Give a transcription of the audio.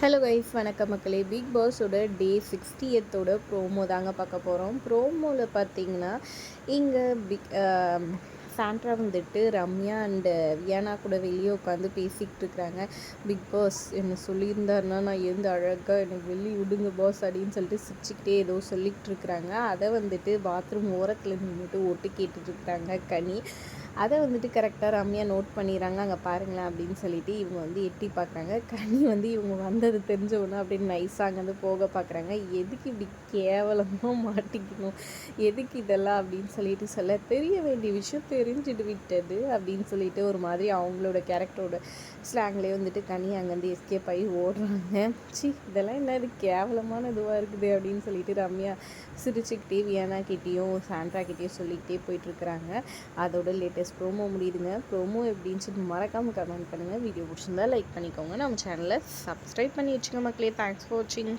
Hello guys வணக்கம் மக்களே. Big பாஸோட டே சிக்ஸ்டியத்தோட promo தாங்க பார்க்க போகிறோம் ப்ரோமோவில் பார்த்தீங்கன்னா இங்கே பிக் சாண்ட்ரா வந்துட்டு ரம்யா அண்டு வியானா கூட வெளியே உட்காந்து பேசிக்கிட்டு இருக்கிறாங்க பிக் பாஸ் என்ன சொல்லியிருந்தாருன்னா நான் எந்த அழகாக எனக்கு வெளியே விடுங்க பாஸ் அப்படின்னு சொல்லிட்டு சிரிச்சுக்கிட்டே ஏதோ சொல்லிக்கிட்டு இருக்கிறாங்க அதை வந்துட்டு பாத்ரூம் ஓரத்தில் நின்றுட்டு ஒட்டு கேட்டுட்ருக்குறாங்க கனி. அதை வந்துட்டு கரெக்டாக ரம்யா நோட் பண்ணிடுறாங்க. அங்கே பாருங்களேன் அப்படின்னு சொல்லிட்டு இவங்க வந்து எட்டி பார்க்குறாங்க. கனி வந்து இவங்க வந்தது தெரிஞ்சவொன்னே அப்படின்னு நைஸாக அங்கேருந்து போக பார்க்குறாங்க. எதுக்கு இப்படி கேவலமாக மாட்டிக்கணும்? எதுக்கு இதெல்லாம் அப்படின்னு சொல்லிட்டு சொல்ல தெரிய வேண்டிய விஷயம் தெரிஞ்சுட்டு விட்டது அப்படின்னு சொல்லிட்டு ஒரு மாதிரி அவங்களோட கேரக்டரோட ஸ்லாங்லேயே வந்துட்டு கனி அங்கேருந்து எஸ்கேப் ஆகி ஓடுறாங்க. சி இதெல்லாம் என்ன இது கேவலமான இதுவாக இருக்குது அப்படின்னு சொல்லிட்டு ரம்யா சிரிச்சுக்கிட்டே வியானா கிட்டேயும் சாண்ட்ரா கிட்டேயும் சொல்லிக்கிட்டே போயிட்டுருக்குறாங்க அதோட லேட்டஸ்ட் ப்ரோமோ முடியுதுங்க. ப்ரோமோ எப்படின்னு சொல்லி மறக்காமல் கமெண்ட் பண்ணுங்கள் வீடியோ பிடிச்சிருந்தா லைக் பண்ணிக்கோங்க. நம்ம சேனலை சப்ஸ்கிரைப் பண்ணி வச்சுங்க மக்களே. தேங்க்ஸ் ஃபார் வாட்சிங்